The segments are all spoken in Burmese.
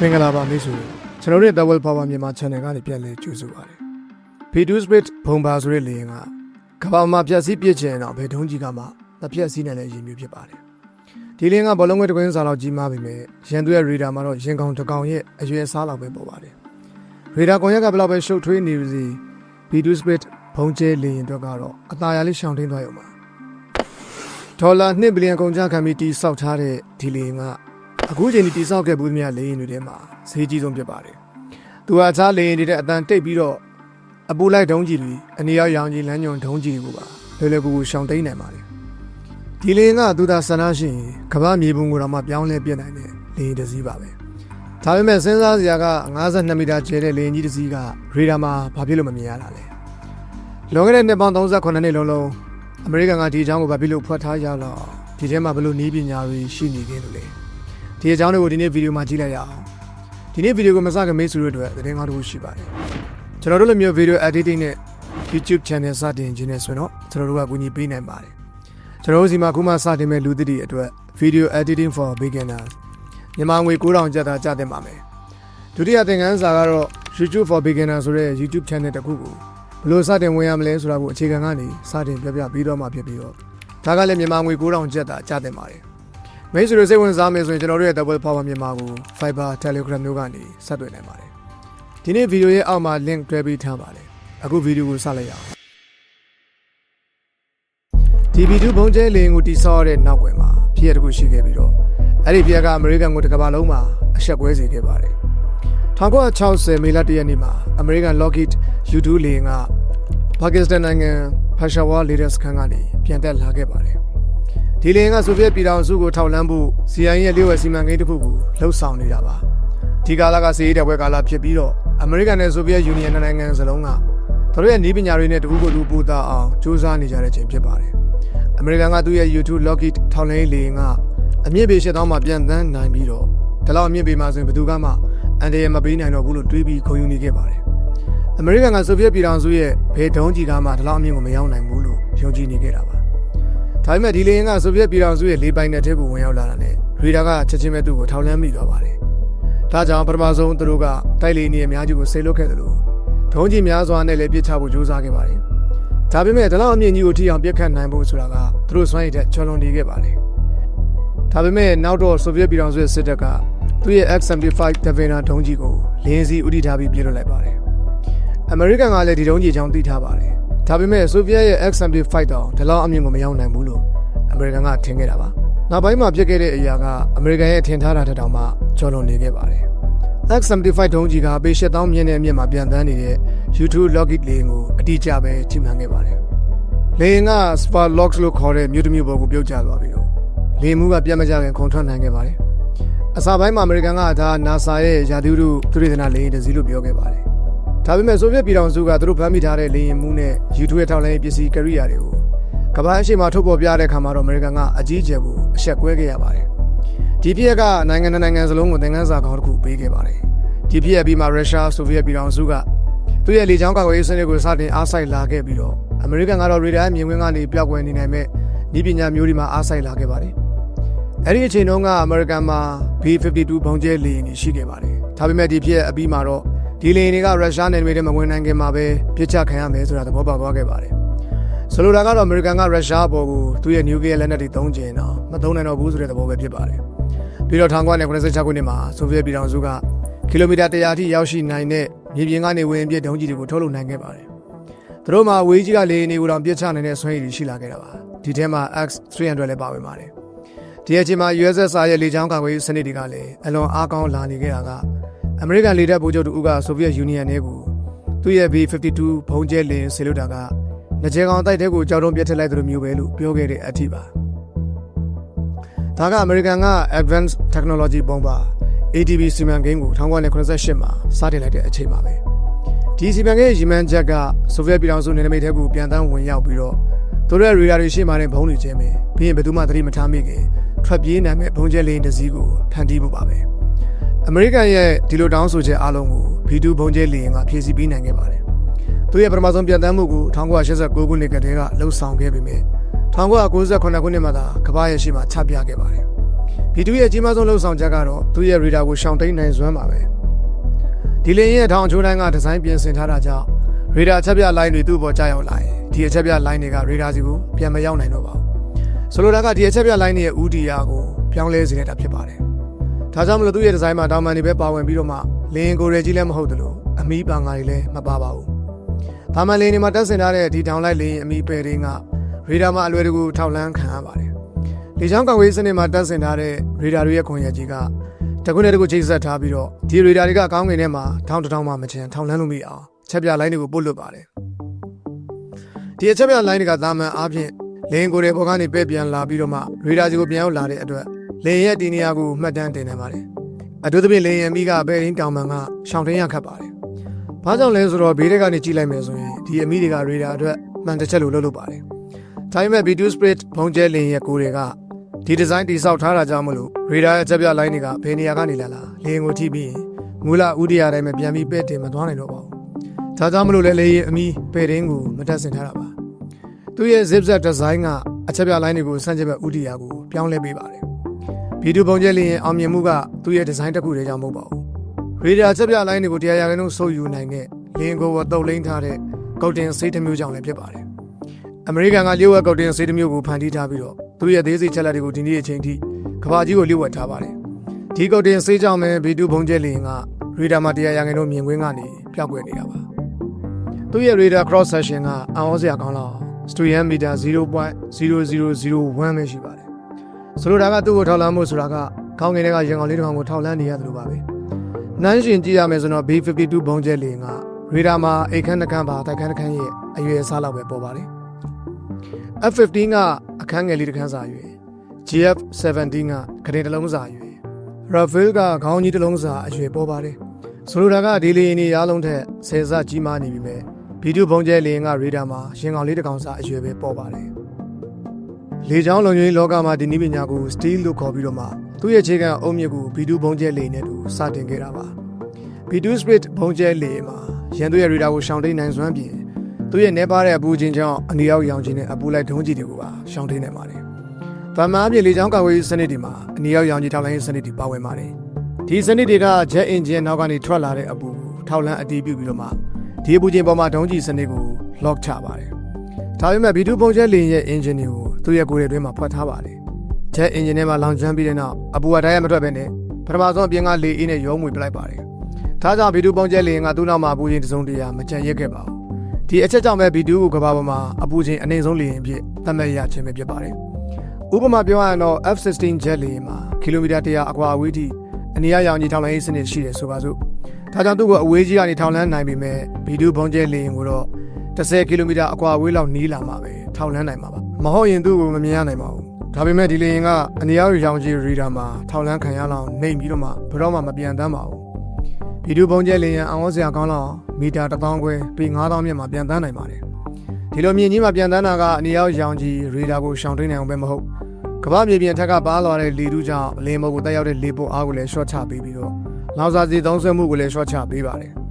မင်္ဂလာပါမိတ်ဆွေကျွန်တော်တို့ရဲ့ Double Power မြန်မာ Channel ကနေပြန်လည်ကြိုဆိုပါရစေ V2 Split ဘုံပါဆိုတဲ့လေယာဉ်ကကမ္ဘာမှာဖြတ်စည်းပြစ်ချင်တော့ဘယ်တုံးကြီးကမှမဖြတ်စည်းနိုင်တဲ့ရည်မျိုးဖြစ်ပါတယ်ဒီလေယာဉ်ကဘောလုံးခွဲတစ်ကွင်းစာလောက်ကြီးမားပေမဲ့ရန်သူရဲ့ radar မှာတော့ရင်ကောင်တစ်ကောင်ရဲ့အရွယ်စားလောက်ပဲပေါ်ပါတယ် radar ကွန်ရက်ကဘယ်လောက်ပဲရှုပ်ထွေးနေပါစေ V2 Split ဘုံကျဲလေယာဉ်အတွက်ကတော့အသာရလေးရှောင်ထင်းသွားရုံပါဒေါ်လာ2ဘီလီယံကုန်ကျခံပြီးတီးဆောက်ထားတဲ့ဒီလေယာဉ်က အခုချိန်ဒီတိစောက်ခဲ့ဘူးမြတ်လေရင်တွေထဲမှာဈေးကြီးဆုံးဖြစ်ပါတယ်။သူကအခြားလေရင်တွေတဲ့အတန်တိတ်ပြီးတော့အပူလိုက်ဒုံးကြီးတွေအနေရောက်ရောင်ကြီးလမ်းညွန်ဒုံးကြီးတွေကိုပါလွယ်လွယ်ကူကူရှောင်သိမ်းနိုင်ပါတယ်။ဒီလေရင်ကသူသာဆန္ဒရှိရင်ကမ္ဘာမြေပုံကိုတော့မှပြောင်းလဲပြစ်နိုင်တဲ့လေရင်တစ်စီးပါပဲ။ဒါပေမဲ့စဉ်းစားစရာက52မီတာကျယ်တဲ့လေရင်ကြီးတစ်စီးကရေဒါမှာဘာဖြစ်လို့မမြင်ရတာလဲ။လွန်ခဲ့တဲ့နှစ်ပေါင်း38နှစ်လုံးလုံးအမေရိကန်ကဒီအကြောင်းကိုဘာဖြစ်လို့ဖွက်ထားရတော့ဒီထဲမှာဘယ်လိုနည်းပညာတွေရှိနေခဲ့လို့လဲ။ ဒီအကြောင်းတွေကိုဒီနေ့ဗီဒီယိုမှာကြည့်လိုက်ရအောင်ဒီနေ့ဗီဒီယိုကိုမစခင်မိတ်ဆွေတို့အတွက်သတင်းကားတစ်ခုရှိပါတယ်ကျွန်တော်တို့လိုမျိုးဗီဒီယို editing နဲ့ YouTube channel စတင်ခြင်းနဲ့ဆိုရင်တော့ကျွန်တော်တို့ကကူညီပေးနိုင်ပါတယ်ကျွန်တော်တို့စီမှာခုမှစတင်မဲ့လူသစ်တွေအတွက် video editing for beginners မြန်မာငွေ9000ကျပ်သားကျတင်ပါမယ်ဒုတိယသင်ခန်းစာကတော့ YouTube for beginners ဆိုတဲ့ YouTube channel တစ်ခုကိုဘယ်လိုစတင်ဝင်ရမလဲဆိုတာကိုအခြေခံကနေစတင်ပြပြပြီးတော့မှဖြစ်ပြီးတော့ဒါကလည်းမြန်မာငွေ9000ကျပ်သားကျတင်ပါတယ် မိတ်ဆွေတို့စိတ်ဝင်စားမယ်ဆိုရင်ကျွန်တော်တို့ရဲ့ Double Power မြန်မာကို Fiber Telegram တို့ကနေဆက်သွယ်နိုင်ပါတယ်ဒီနေ့ဗီဒီယိုရဲ့အောက်မှာ link တွဲပေးထားပါတယ်အခုဗီဒီယိုကိုစလိုက်ရအောင်ဒီဗီဒီယိုပုံကျဲလင်းကိုတိဆောက်ရတဲ့နောက်ွယ်မှာဖြစ်ရတစ်ခုရှိခဲ့ပြီးတော့အဲ့ဒီဖြစ်ကအမေရိကန်ကိုတစ်ကမ္ဘာလုံးမှာအဆက်ကွဲစေခဲ့ပါတယ်1960မေလတရက်နေ့မှာ American Lockheed U2 လေယာဉ်ကပါကစ္စတန်နိုင်ငံဖာရှာဝါလေဒါစခန်းကနေပြန်တက်လာခဲ့ပါတယ် ဒီလင်ကဆိုဗီယက်ပြည်ထောင်စုကိုထောက်လှမ်းဖို့ CIA ရဲ့လျှို့ဝှက်စီမံကိန်းတစ်ခုကိုလှုပ်ဆောင်နေတာပါဒီကာလကစီးရဲတဲ့ဘွဲကာလဖြစ်ပြီးတော့အမေရိကန်နဲ့ဆိုဗီယက်ယူနီယံနိုင်ငံစလုံးကသူတို့ရဲ့နည်းပညာတွေနဲ့တကူကိုလူပူတာအောင်စူးစမ်းနေကြတဲ့ချိန်ဖြစ်ပါတယ်အမေရိကန်ကသူ့ရဲ့ YouTube Lockheed ထောက်လှမ်းရေးလေယာဉ်ကအမြင့်ပေရှစ်တောင်းမှပြန်တန်းနိုင်ပြီးတော့ဒီလောက်အမြင့်ပေမှာဆိုရင်ဘယ်သူကမှအန်တရယ်မပေးနိုင်တော့ဘူးလို့တွေးပြီးခုံယူနေခဲ့ပါတယ်အမေရိကန်ကဆိုဗီယက်ပြည်ထောင်စုရဲ့ဘယ်တုံးကြီးကမှဒီလောက်အမြင့်ကိုမရောက်နိုင်ဘူးလို့ယုံကြည်နေခဲ့တာပါ ဒါပေမဲ့ဒီလေရင်ကဆိုဗီယက်ပြည်ထောင်စုရဲ့လေပိုင်နယ်ထဲကိုဝင်ရောက်လာတာနဲ့ရေဒါကချက်ချင်းပဲသူ့ကိုထောက်လှမ်းမိသွားပါတယ်။ဒါကြောင့်ပထမဆုံးသူတို့ကတိုက်လေနေအများကြီးကိုဆေးလွတ်ခဲ့တယ်လို့ဒုံးကြီးများစွာနဲ့လည်းပြစ်ချဖို့ကြိုးစားခဲ့ပါတယ်။ဒါပေမဲ့ဒီလောက်အမြင့်ကြီးကိုထိအောင်ပြစ်ခတ်နိုင်ဖို့ဆိုတာကသူတို့စွမ်းရည်တဲ့ချော်လွန်နေခဲ့ပါတယ်။ဒါပေမဲ့နောက်တော့ဆိုဗီယက်ပြည်ထောင်စုရဲ့စစ်တပ်ကသူ့ရဲ့ X-75 Devena ဒုံးကြီးကိုလင်းစီဥတီထားပြီးပြစ်လွတ်လိုက်ပါတယ်။အမေရိကန်ကလည်းဒီဒုံးကြီးချောင်းသိထားပါတယ်။ ဒါပေမဲ့ဆိုဗီယက်ရဲ့ X-75 တောင်ဒီလောက်အမြင့်ကိုမရောက်နိုင်ဘူးလို့အမေရိကန်ကထင်ခဲ့တာပါ။နောက်ပိုင်းမှာဖြစ်ခဲ့တဲ့အရာကအမေရိကန်ရဲ့ထင်ထားတာထက်တောင်မှကျော်လွန်နေခဲ့ပါတယ်။ X-75 ဒုံးကြီးကပေ8000မြင့်တဲ့အမြင့်မှာပြန်တန်းနေတဲ့ U2 Lockheed လေယာဉ်ကိုအတိအကျပဲထိမှန်ခဲ့ပါတယ်။လေယာဉ်က Sparlox လို့ခေါ်တဲ့မြို့တစ်မြို့ပေါ်ကိုပြုတ်ကျသွားပြီးတော့လေယာဉ်မှုကပြတ်မကျခင်ခုန်ထွက်နိုင်ခဲ့ပါတယ်။အစပိုင်းမှာအမေရိကန်ကဒါ NASA ရဲ့ရာသီဥတုသုတေသနလေယာဉ်တစ်စီးလို့ပြောခဲ့ပါတယ်။ ဒါပေမဲ့ဆိုဗီယက်ပြည်ထောင်စုကသူတို့ဖမ်းမိထားတဲ့လေယာဉ်မှုနဲ့ယူทูရဲ့ထောက်လှမ်းရေးပစ္စည်းကရိယာတွေကိုကမ္ဘာအရှိမထုတ်ပေါ်ပြတဲ့ခါမှာတော့အမေရိကန်ကအကြီးအကျယ်ကိုအဆက်ကွဲခဲ့ရပါတယ်။ဒီပြက်ကနိုင်ငံနဲ့နိုင်ငံစလုံးကိုသင်ခန်းစာကောင်းတစ်ခုပေးခဲ့ပါတယ်။ဒီပြက်ပြီးမှရုရှားဆိုဗီယက်ပြည်ထောင်စုကသူ့ရဲ့လေကြောင်းကာကွယ်ရေးစနစ်ကိုစတင်အားစိုက်လာခဲ့ပြီးတော့အမေရိကန်ကတော့ရေဒါမြင်ကွင်းကနေပြောက်ကွယ်နေနိုင်မဲ့ဤပညာမျိုးတွေမှာအားစိုက်လာခဲ့ပါတယ်။အဲ့ဒီအချိန်တုန်းကအမေရိကန်မှာ B52 ဘုံကျဲလေယာဉ်တွေရှိခဲ့ပါတယ်။ဒါပေမဲ့ဒီပြက်အပြီးမှာတော့ ဒီလေတွေကရုရှားနယ်မြေထဲမဝင်နိုင်ခင်မှာပဲပြစ်ချခံရမယ်ဆိုတာသဘောပေါက်သွားခဲ့ပါတယ်။ဆိုလိုတာကတော့အမေရိကန်ကရုရှားဘော်ကိုသူ့ရဲ့နျူကလ িয়ার လက်နက်တွေသုံးကျင်တော့မသုံးနိုင်တော့ဘူးဆိုတဲ့သဘောပဲဖြစ်ပါတယ်။ပြီးတော့1996ခုနှစ်မှာဆိုဗီယက်ပြည်ထောင်စုကကီလိုမီတာ100အထိရောက်ရှိနိုင်တဲ့မြေပြင်ကနေဝင်ပြစ်ဒုံးကြီးတွေကိုထုတ်လုပ်နိုင်ခဲ့ပါတယ်။သူတို့မှာဝေးကြီးကလေနေကိုတော့ပြစ်ချနိုင်တဲ့ဆွဲရည်တွေရှိလာခဲ့တာပါ။ဒီထဲမှာ X300 လည်းပါဝင်ပါတယ်။ဒီအချိန်မှာ USSR ရဲ့လေကြောင်းကာကွယ်ရေးစနစ်တွေကလည်းအလွန်အားကောင်းလာနေခဲ့တာက အမေရိကန်လေတပ်ဗိုလ်ချုပ်တူကဆိုဗီယက်ယူနီယံနဲ့ကိုသူ့ရဲ့ B52 ဘုံကျဲလင်းဆေလွတ်တာကငကြဲကောင်တိုက်တဲ့ကိုကြောက်တုံးပြစ်ထည့်လိုက်သလိုမျိုးပဲလို့ပြောခဲ့တဲ့အထိပါဒါကအမေရိကန်က Advanced Technology ဘုံပါ ATB စီမံကိန်းကို1988မှာစတင်လိုက်တဲ့အချိန်ပါပဲဒီစီမံကိန်းရဲ့ရည်မှန်းချက်ကဆိုဗီယက်ပြည်ထောင်စုနယ်နိမိတ်ထဲကိုပြန်တန်းဝင်ရောက်ပြီးတော့သူတို့ရဲ့ရေဒါတွေရှေ့မှာနေဘုံတွေချင်းပဲပြီးရင်ဘယ်သူမှသတိမထားမိခင်ထွက်ပြေးနိုင်မဲ့ဘုံကျဲလင်းတစ်စီးကိုဖန်တီးဖို့ပါပဲ အမေရိကန်ရဲ့ဒီလိုတောင်းဆိုချက်အားလုံးကို B2 ဘုံကျဲလေယာဉ်ကဖြည့်ဆည်းပေးနိုင်ခဲ့ပါတယ်။သူရဲ့ပထမဆုံးပြန်တမ်းမှုကို1989ခုနှစ်ကတည်းကလှုပ်ဆောင်ခဲ့ပေမဲ့1998ခုနှစ်မှာသာကမ္ဘာရဲ့ရှေ့မှာချပြခဲ့ပါတယ်။ B2 ရဲ့အကြီးမားဆုံးလှုပ်ဆောင်ချက်ကတော့သူ့ရဲ့ radar ကိုရှောင်တိန်နိုင်စွမ်းပါပဲဒီလင်းရဲ့ထောင်အချိုးတိုင်းကဒီဇိုင်းပြင်ဆင်ထားတာကြောင့် radar အချက်ပြ line တွေသူ့ဘောကြားရောက်လာရင်ဒီအချက်ပြ line တွေက radar စီကိုပြန်မရောက်နိုင်တော့ပါဘူးဆိုလိုတာကဒီအချက်ပြ line တွေရဲ့ UDR ကိုပြောင်းလဲစေတာဖြစ်ပါတယ် ဒါကြောင့်မလို့သူ့ရဲ့ဒီဇိုင်းမှာတောင်ပန်တွေပဲပါဝင်ပြီးတော့မှလင်းကိုယ်ရကြီးလည်းမဟုတ်သလိုအမီးပန်ငါတွေလည်းမပါပါဘူးဘာမှလင်းတွေမှာတက်ဆင်ထားတဲ့ဒီထောင်လိုက်လင်းအမီးပယ်တွေက radar မှာအလွယ်တကူထောက်လန်းခံရပါတယ်လေချောင်းကောင်ဝေးစနစ်မှာတက်ဆင်ထားတဲ့ radar တွေရဲ့ခွန်ရကြီးကတကုနဲ့တကုချိတ်ဆက်ထားပြီးတော့ဒီ radar တွေကကောင်းကင်ထဲမှာထောင်းတစ်ထောင်းမှမချင်ထောင်လန်းလို့မရအောင်ချက်ပြလိုင်းတွေကိုပို့လွတ်ပါတယ်ဒီအချက်ပြလိုင်းတွေကသာမန်အားဖြင့်လင်းကိုယ်တွေဘောကနေပဲ့ပြန်လာပြီးတော့မှ radar ကြီးကိုပြန်ရောက်လာတဲ့အတွက် လင်းရဲ့ဒီနေရာကိုမှတ်တမ်းတင်နေပါတယ်အထူးသဖြင့်လင်းရဲ့မိကဘယ်ရင်းတောင်ပန်ကရှောင်းထင်းရခတ်ပါတယ်ဘာကြောင့်လဲဆိုတော့ဘေးတွေကနေကြည့်လိုက်မယ်ဆိုရင်ဒီအမိတွေက radar အတွက်မှန်တစ်ချက်လို့လုပ်လို့ပါတယ်ဒါပေမဲ့ B2 Spirit ဘုံကျဲလင်းရဲ့ကိုယ်တွေကဒီဒီဇိုင်းတိဆောက်ထားတာကြောင့်မလို့ radar ရဲ့အချက်ပြလိုင်းတွေကဘယ်နေရာကနေလာလာလင်းကိုထိပြီးရင်မူလဥဒိယတိုင်းမှာပြန်ပြီးပဲ့တင်မသွားနိုင်တော့ပါဘူး။ဒါကြောင့်မလို့လဲလေအမီပေရင်းကိုမတက်ဆင်ထားတာပါ။သူ့ရဲ့ zigzag design ကအချက်ပြလိုင်းတွေကိုစမ်းကြည့်မဲ့ဥဒိယကိုပြောင်းလဲပေးပါတယ်။ ဗီဒီယိုပုံကျက်လင်းရဲ့အောင်မြင်မှုကသူ့ရဲ့ design တစ်ခုတည်းကြောင့်မဟုတ်ပါဘူး။ radar ချက်ပြလိုင်းတွေကိုတရားရခိုင်နှုန်းဆုပ်ယူနိုင်တဲ့လင်းကိုတုပ်လိမ့်ထားတဲ့ကုတ်တင်စိတ်တစ်မျိုးကြောင့်လည်းဖြစ်ပါတယ်။အမေရိကန်ကလျှို့ဝှက်ကုတ်တင်စိတ်တစ်မျိုးကိုဖန်တီးထားပြီးတော့သူ့ရဲ့သေးစိတ်ချက်လက်တွေကိုဒီနေ့အချိန်ထိကဘာကြီးကိုလျှို့ဝှက်ထားပါတယ်။ဒီကုတ်တင်စိတ်ကြောင့်ပဲဗီဒီယိုပုံကျက်လင်းက radar မှာတရားရခိုင်နှုန်းမြင်ကွင်းကနေပျောက်ကွယ်နေတာပါ။သူ့ရဲ့ radar cross section ကအံ့ဩစရာကောင်းလောက် Strian meter 0.0001ပဲရှိပါတယ်။ ဆိုလိုတာကသူ့ကိုထောက်လန်းမှုဆိုတာကခေါင်းငယ်တွေကရင်ကောင်လေးတစ်ကောင်ကိုထောက်လန်းနေရတယ်လို့ပါပဲ။နန်းရှင်ကြည့်ရမယ်ဆိုတော့ B52 ဘုံကျဲလင်းက radar မှာအိတ်ခမ်းတစ်ခမ်းပါတိုက်ခမ်းတစ်ခမ်းရဲ့အရွယ်အစားလောက်ပဲပေါ်ပါတယ်။ F15 ကအခန်းငယ်လေးတစ်ခန်းစာရွယ် GF17 ကခရင်တစ်လုံးစာရွယ် Rafael ကခေါင်းကြီးတစ်လုံးစာအရွယ်ပေါ်ပါတယ်။ဆိုလိုတာကဒီလီနေရားလုံးထက်ဆယ်ဆကြီးမားနေပြီမဲ့ဗီဒီယိုပုံကျဲလင်းကရေဒါမှာရင်ကောင်လေးတစ်ကောင်စာအရွယ်ပဲပေါ်ပါတယ်။ လေချောင်းလုံခြုံရေးလောကမှာဒီနည်းပညာကို steel လို့ခေါ်ပြီးတော့မှသူ့ရဲ့ခြေခံအုံမြစ်ကိုဗီဒီယိုပုံကျဲလင်းနဲ့တူစတင်ခဲ့တာပါ။ V2 Spirit ပုံကျဲလင်းမှာရန်သူရဲ့ရေဒါကိုရှောင်တိန်နိုင်စွမ်းပြင်သူ့ရဲ့နေပါတဲ့အပူချင်းကြောင့်အနီရောက်ရောင်ချင်းနဲ့အပူလိုက်ဒုံးကြီးတွေကိုပါရှောင်တိန်နိုင်ပါတယ်။ဗမာပြည်လေချောင်းကာဝေးစနစ်တွေမှာအနီရောက်ရောင်ကြီးထောက်လိုင်းစနစ်တွေပါဝင်ပါတယ်။ဒီစနစ်တွေက jet engine နောက်ကနေထွက်လာတဲ့အပူကိုထောက်လန်းအတီးပြုပြီးတော့မှဒီအပူချင်းပေါ်မှာဒုံးကြီးစနစ်ကို lock ချပါတယ်။ဒါပေမဲ့ B2 ပုံကျဲလင်းရဲ့ engine တွေကို သူ့ရဲ့ကိုယ်ရဲ့အတွင်းမှာဖွက်ထားပါတယ်။ jet engine ထဲမှာလောင်ကျွမ်းပြီးတဲ့နောက်အပူကတိုင်းရမထွက်ဘဲနဲ့ပထမဆုံးအပြင်ကလေအေးနဲ့ရောမွေပလိုက်ပါတယ်။ဒါကြောင့် B2 ပုံကျဲလင်းကသူ့နောက်မှာအပူချင်းတစ်စုံတရာမကြံရက်ခဲ့ပါဘူး။ဒီအချက်ကြောင့်ပဲ B2 ကိုကမ္ဘာပေါ်မှာအပူချင်းအနေဆုံးလေရင်ဖြစ်သတ်မှတ်ရခြင်းပဲဖြစ်ပါတယ်။ဥပမာပြောရရင်တော့ F16 jet လေယာဉ်မှာကီလိုမီတာ100အကွာအဝေးထိအနီးရောင်ကြီးထောင်လိုင်းစနစ်ရှိတယ်ဆိုပါစို့။ဒါကြောင့်သူ့ကိုအဝေးကြီးကနေထောင်လန်းနိုင်ပေမဲ့ B2 ဘုံကျဲလေယာဉ်ကိုတော့ 10ကီလိုမီတာအကွာအဝေးလောက်နီးလာမှာပဲထောင်လန်းနိုင်မှာပါ။မဟုတ်ရင်သူ့ကိုမမြင်ရနိုင်ပါဘူး။ဒါပေမဲ့ဒီလေယာဉ်ကအနီးရောင်ကြီးရီဒါမှာထောင်လန်းခံရလောက်နှိမ်ပြီးတော့မှဘယ်တော့မှမပြန်တမ်းပါဘူး။ဗီဒီယိုပုံကျဲလေယာဉ်အောင်စရာကောင်းလောက်မီတာ1000ခွဲပေ9000မြင့်မှာပြန်တမ်းနိုင်ပါတယ်။ဒီလိုမြင့်ကြီးမှာပြန်တမ်းတာကအနီးရောင်ကြီးရီဒါကိုရှောင်ထိန်နိုင်အောင်ပဲမဟုတ်ကမ္ဘာမြေပြင်ထက်ကပါလာတဲ့လေတူးကြောင့်အလင်းမုတ်ကိုတက်ရောက်တဲ့လေပုံအားကိုလည်းရှော့ချပေးပြီးတော့လောက်စာစီသုံးဆွဲမှုကိုလည်းရှော့ချပေးပါတယ်။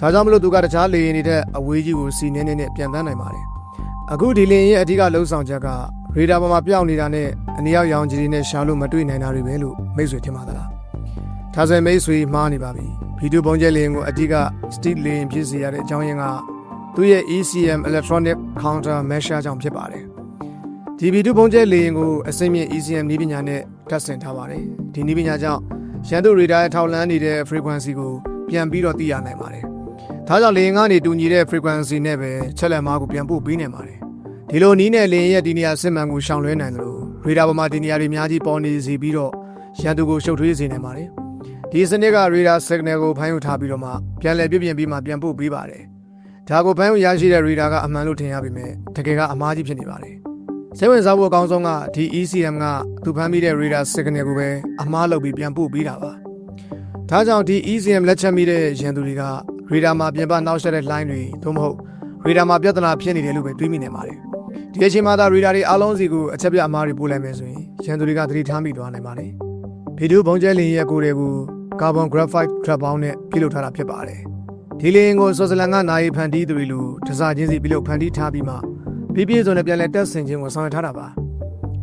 ဒါကြောင့်မလို့သူကတခြားလေယာဉ်တွေတဲ့အဝေးကြီးကိုစီနေနေနဲ့ပြန်တန်းနိုင်ပါတယ်။အခုဒီလေယာဉ်ရဲ့အဓိကလုံဆောင်ချက်ကရေဒါပေါ်မှာပြောင်းနေတာနဲ့အနီရောက်ရောင်ကြီးတွေနဲ့ရှာလို့မတွေ့နိုင်တာတွေပဲလို့မိတ်ဆွေထင်ပါသလား။ဒါဆိုရင်မိတ်ဆွေမှားနေပါပြီ။ဗီဒီယိုပုံကျဲလေယာဉ်ကိုအဓိက steel လေယာဉ်ဖြစ်စေရတဲ့အကြောင်းရင်းကသူ့ရဲ့ ECM electronic counter measure ကြောင့်ဖြစ်ပါတယ်။ဒီဗီဒီယိုပုံကျဲလေယာဉ်ကိုအစိမ့်မြင့် ECM နည်းပညာနဲ့တက်ဆင်ထားပါတယ်။ဒီနည်းပညာကြောင့်ရန်သူရေဒါရဲ့ထောက်လန်းနေတဲ့ frequency ကိုပြန်ပြီးတော့သိရနိုင်ပါတယ်။ ဒါကြောင့်လေယာဉ်ကနေတူညီတဲ့ frequency နဲ့ပဲချက်လက်မားကိုပြန်ပို့ပေးနိုင်ပါတယ်။ဒီလိုနီးနဲ့လေယာဉ်ရဲ့ဒီနေရာစစ်မှန်ကိုရှောင်လွှဲနိုင်တယ်လို့ရေဒါပေါ်မှာဒီနေရာတွေအများကြီးပေါ်နေစီပြီးတော့ရန်သူကိုရှုပ်ထွေးစေနိုင်ပါတယ်။ဒီစနစ်ကရေဒါ signal ကိုဖမ်းယူထားပြီးတော့မှပြန်လည်ပြည့်ပြင်ပြီးမှပြန်ပို့ပေးပါတယ်။ဒါကိုဖမ်းယူရရှိတဲ့ရေဒါကအမှန်လို့ထင်ရပေမဲ့တကယ်ကအမှားကြီးဖြစ်နေပါတယ်။စိတ်ဝင်စားဖို့အကောင်းဆုံးကဒီ ECM ကသူဖမ်းမိတဲ့ radar signal ကိုပဲအမှားလုပ်ပြီးပြန်ပို့ပေးတာပါ။ဒါကြောင့်ဒီ ECM လက်ချက်မိတဲ့ရန်သူတွေက radar မှာပြင်ပနှောက်ယှက်တဲ့ line တွေသို့မဟုတ် radar မှာပြဿနာဖြစ်နေတယ်လို့ပဲတွေးမိနေပါတယ်။ဒီအချိန်မှာသာ radar တွေအားလုံးစီကိုအချက်ပြအမှားတွေပို့လိုက်မယ်ဆိုရင်ရန်သူတွေကသတိထားမိသွားနိုင်ပါတယ်။ဗီဒီယိုပုံကျဲလင်းရဲ့ကိုယ်တွေကို carbon graphite trap ပေါင်းနဲ့ပြုလုပ်ထားတာဖြစ်ပါတယ်။ဒီလင်းကိုဆွစ်ဇာလန်ကနိုင်ဖန်တီးသူတွေလိုတစားချင်းစီပြုလုပ်ဖန်တီးထားပြီးမှပြည့်ပြည့်စုံနဲ့ပြန်လဲတက်ဆင်ခြင်းကိုဆောင်ရွက်ထားတာပါ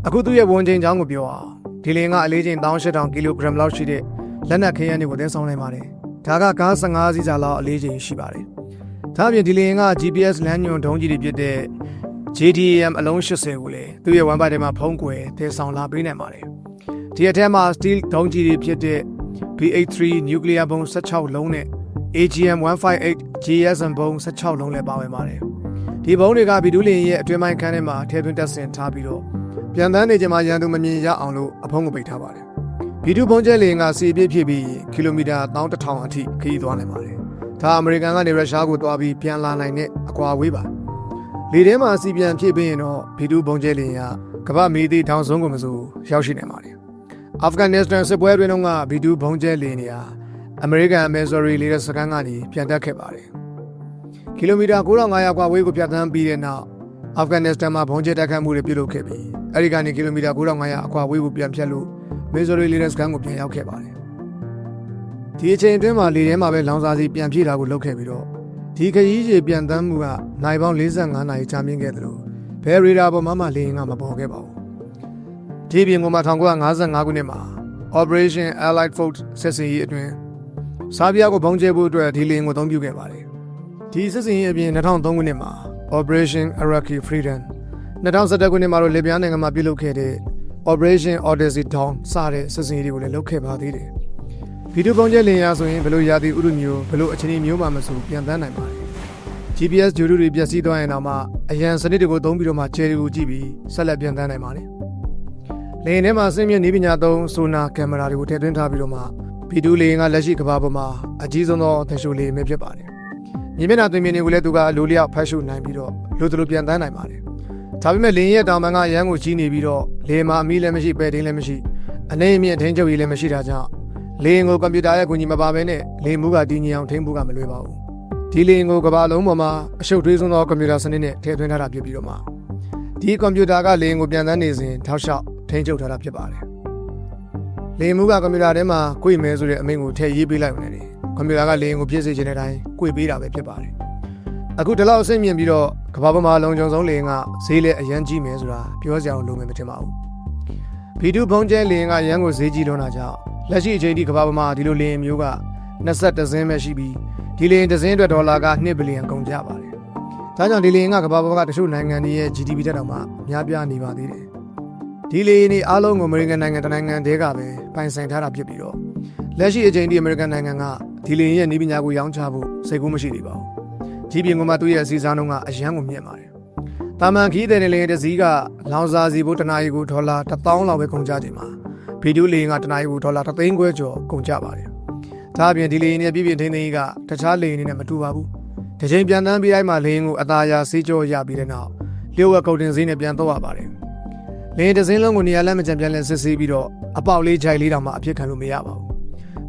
အခုသူ့ရဲ့ဝန်ချင်းချောင်းကိုပြောအောင်ဒီဒီလင်ကအလေးချိန်18000ကီလိုဂရမ်လောက်ရှိတဲ့လက်နက်ခဲယမ်းတွေကိုသယ်ဆောင်နိုင်ပါတယ် ဒါကကား15စီးစာလောက်အလေးချိန်ရှိပါတယ်ဒါအပြင်ဒီလင်က GPS လမ်းညွန်ဒုံးကြီးတွေဖြစ်တဲ့ JDAM အလုံး80ကိုလေသူ့ရဲ့ဝမ်ပိုက်ထဲမှာဖုံးကွယ်သယ်ဆောင်လာပေးနိုင်ပါတယ်ဒီအထက်မှာ steel ဒုံးကြီးတွေဖြစ်တဲ့ B83 nuclear ဘုံ16လုံးနဲ့ AGM 158 GSM ဘုံ16လုံးလည်းပါဝင်ပါတယ်ဒီဘုံတွေကဘီဒူးလင်ရဲ့အတွင်းပိုင်းခန်းထဲမှာထည့်သွင်းတပ်ဆင်ထားပြီးတော့ပြန်တန်းနေကြမှာရန်သူမမြင်ရအောင်လို့အဖုံးကိုပိတ်ထားပါတယ် ဗီဒူဘုံကျဲလေကစီပြည့်ဖြစ်ပြီးကီလိုမီတာ1100အထိခရီးသွားနိုင်ပါတယ်။ဒါအမေရိကန်ကနေရုရှားကိုသွားပြီးပြန်လာနိုင်တဲ့အကွာဝေးပါ။လေထဲမှာစီပြန်ဖြစ်ပြီးရင်တော့ဗီဒူဘုံကျဲလေကကမ္ဘာမီးသည့်ထောင်ဆုံးကိုမစိုးရောက်ရှိနိုင်ပါတယ်။အာဖဂန်နစ္စတန်စစ်ပွဲတွင်တော့ကဗီဒူဘုံကျဲလေနေရာအမေရိကန်မဲဆော်ရီလေတဲ့စခန်းကနေပြန်တက်ခဲ့ပါတယ်။ကီလိုမီတာ9500ကွာဝေးကိုပြတ်သန်းပြီးတဲ့နောက်အာဖဂန်နစ္စတန်မှာဘုံကျဲတိုက်ခတ်မှုတွေပြုလုပ်ခဲ့ပြီးအဲဒီကနေကီလိုမီတာ9500အကွာဝေးကိုပြန်ဖြတ်လို့ မဲဆော်ရီလေတဲ့စကန်ကိုပြန်ရောက်ခဲ့ပါတယ်။ဒီအချိန်အတွင်းမှာလေထဲမှာပဲလောင်စာစီပြန်ဖြည့်တာကိုလုပ်ခဲ့ပြီးတော့ဒီခရီးကြီးပြန်တမ်းမှုကနိုင်ပေါင်း45နာရီကြာမြင့်ခဲ့တယ်လို့ဘယ်ရီဒါပေါ်မှာမှလေရင်ကမပေါ်ခဲ့ပါဘူး။ဒီပြင်ကမှ1955ခုနှစ်မှာ Operation Allied Fold စစ်စင်ရေးအတွင်းဆာဘီယာကိုဘုံကျဲဖို့အတွက်ဒီလေရင်ကိုအသုံးပြုခဲ့ပါတယ်။ဒီစစ်စင်ရေးအပြင်2003ခုနှစ်မှာ Operation Iraqi Freedom 2011ခုနှစ်မှာတော့လေပြင်းနိုင်ငံမှာပြုလုပ်ခဲ့တဲ့ Operation Odyssey Dawn စတဲ့စစ်စင်ရေးတွေကိုလည်းလုပ်ခဲ့ပါသေးတယ်။ဗီဒီယိုပုံကျဲလင်ရဆိုရင်ဘလို့ရာသီဥတုမျိုးဘလို့အခြေအနေမျိုးမှမဆိုပြန်တန်းနိုင်ပါတယ် GPS ဂျိုဒူတွေပြည့်စည်သွားရင်တော့မှအရန်စနစ်တွေကိုသုံးပြီးတော့မှချယ်တွေကိုကြည့်ပြီးဆက်လက်ပြန်တန်းနိုင်ပါတယ်လေရင်ထဲမှာစင်မြင့်နေပညာသုံးဆိုနာကင်မရာတွေကိုထည့်သွင်းထားပြီးတော့မှဗီဒီယိုလေရင်ကလက်ရှိကမ္ဘာပေါ်မှာအကြီးဆုံးသောသင်ရှိုလေမြဖြစ်ပါတယ်မြေမျက်နှာသွင်မြင်တွေကိုလည်းသူကလိုလျောက်ဖတ်ရှုနိုင်ပြီးတော့လိုသလိုပြန်တန်းနိုင်ပါတယ် ဒါပေမဲ့လေရင်ရဲ့တောင်ပံကရန်ကိုကြီးနေပြီးတော့လေမှာအမီးလည်းမရှိပဲတင်းလည်းမရှိအနေအမြင့်ထင်းချုပ်ကြီးလည်းမရှိတာကြောင့်လေရင်ကိုကွန်ပျူတာရဲ့ကူညီမပါဘဲနဲ့လေမှုကတည်ငြိမ်အောင်ထိန်းဖို့ကမလွယ်ပါဘူးဒီလေရင်ကိုကမ္ဘာလုံးပေါ်မှာအရှုပ်ထွေးဆုံးသောကွန်ပျူတာစနစ်နဲ့ထည့်သွင်းထားတာဖြစ်ပြီးတော့မှဒီကွန်ပျူတာကလေရင်ကိုပြန်တန်းနေစဉ်ထောက်လျှောက်ထိန်းချုပ်ထားတာဖြစ်ပါတယ်လေမှုကကွန်ပျူတာထဲမှာကိုယ်မဲဆိုတဲ့အမိန့်ကိုထည့်ရေးပေးလိုက်ဝင်တယ်ကွန်ပျူတာကလေရင်ကိုပြည့်စုံခြင်းတဲ့အတိုင်းကိုယ်ပေးတာပဲဖြစ်ပါတယ် အခုဒီလောက်အဆင့်မြင့်ပြီးတော့ကမ္ဘာပေါ်မှာလုံခြုံဆုံးလေရင်ကဈေးလဲအရန်ကြီးမယ်ဆိုတာပြောစရာလုံးမယ်မထင်ပါဘူးဗီဒူးဖုံးကျဲလေရင်ကရန်ကိုဈေးကြီးလွန်းတာကြောင့်လက်ရှိအချိန်ထိကမ္ဘာပေါ်မှာဒီလိုလင်းမျိုးက21စင်းပဲရှိပြီးဒီလင်းတစ်စင်းအတွက်ဒေါ်လာက2ဘီလီယံကုန်ကြပါတယ်။ဒါကြောင့်ဒီလင်းကကမ္ဘာပေါ်ကတချို့နိုင်ငံတွေရဲ့ GDP တက်တော့မှများပြားနေပါသေးတယ်။ဒီလင်းนี่အားလုံးကိုအမေရိကန်နိုင်ငံတစ်နိုင်ငံတည်းကပဲပိုင်ဆိုင်ထားတာဖြစ်ပြီးတော့လက်ရှိအချိန်ထိအမေရိကန်နိုင်ငံကဒီလင်းရဲ့နေပညာကိုရောင်းချဖို့စိတ်ကူးမရှိသေးပါဘူး။ ဒီပြင်ကမှသူ့ရဲ့အစည်းအဝေးနှုန်းကအရန်ကိုမြင့်ပါတယ်။တာမန်ခီးတဲ့နေလင်းတစ်စီးကလောင်စာစီဖို့တနာရီကိုဒေါ်လာ1000လောက်ပဲကုန်ကြတယ်မှာဗီဒီယိုလေရင်ကတနားရီကိုဒေါ်လာ3သိန်းခွဲကျော်ကုန်ကြပါတယ်။ဒါအပြင်ဒီလေရင်နဲ့ပြည့်ပြည့်ထင်းထင်းကြီးကတခြားလေရင်တွေနဲ့မတူပါဘူး။တစ်ချိန်ပြန်တန်းပြီးတိုင်းမှာလေရင်ကိုအသာယာစေးကြောရပြီးတဲ့နောက်လျှို့ဝှက်ကုန်တင်စည်းနဲ့ပြန်တော့ရပါတယ်။လေရင်တစ်စင်းလုံးကိုနေရာလက်မကျန်ပြန်လဲစစ်ဆေးပြီးတော့အပေါက်လေးခြိုက်လေးတောင်မှအဖြစ်ခံလို့မရပါဘူး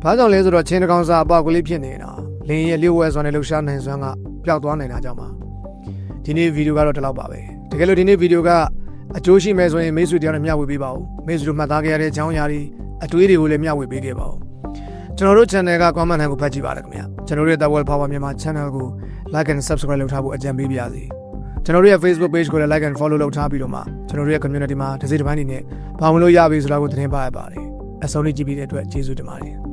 ။ဘာကြောင့်လဲဆိုတော့ချင်းတကောင်စာအပေါက်ကလေးဖြစ်နေတာလေရင်ရဲ့လျှို့ဝှက်စွမ်းနဲ့လှုပ်ရှားနိုင်စွမ်းက ပျောက်သွားနိုင်တာကြောင့်ပါ။ဒီနေ့ဗီဒီယိုကတော့ဒီလောက်ပါပဲ။တကယ်လို့ဒီနေ့ဗီဒီယိုကအကျိုးရှိမယ်ဆိုရင်မိတ်ဆွေတယောက်နဲ့မျှဝေပေးပါဦးမိတ်ဆွေတို့မှတ်သားခဲ့ရတဲ့အကြောင်းအရာတွေအတွေးတွေကိုလည်းမျှဝေပေးခဲ့ပါဦးကျွန်တော်တို့ channel က comment နိုင်ကိုဖတ်ကြည့်ပါရခင်ဗျာကျွန်တော်တို့ရဲ့ The World Power မြန်မာ channel ကို like and subscribe လုပ်ထားဖို့အကြံပေးပါရစေကျွန်တော်တို့ရဲ့ Facebook page ကိုလည်း like and follow လုပ်ထားပြီးတော့မှကျွန်တော်တို့ရဲ့ community မှာတစ်စိတ်တစ်ပိုင်းအနေနဲ့ပါဝင်လို့ရပြီဆိုတာကိုသတင်းပါရပါတယ်အဆုံးလေးကြည့်ပြီးတဲ့အတွက်ကျေးဇူးတင်ပါတယ်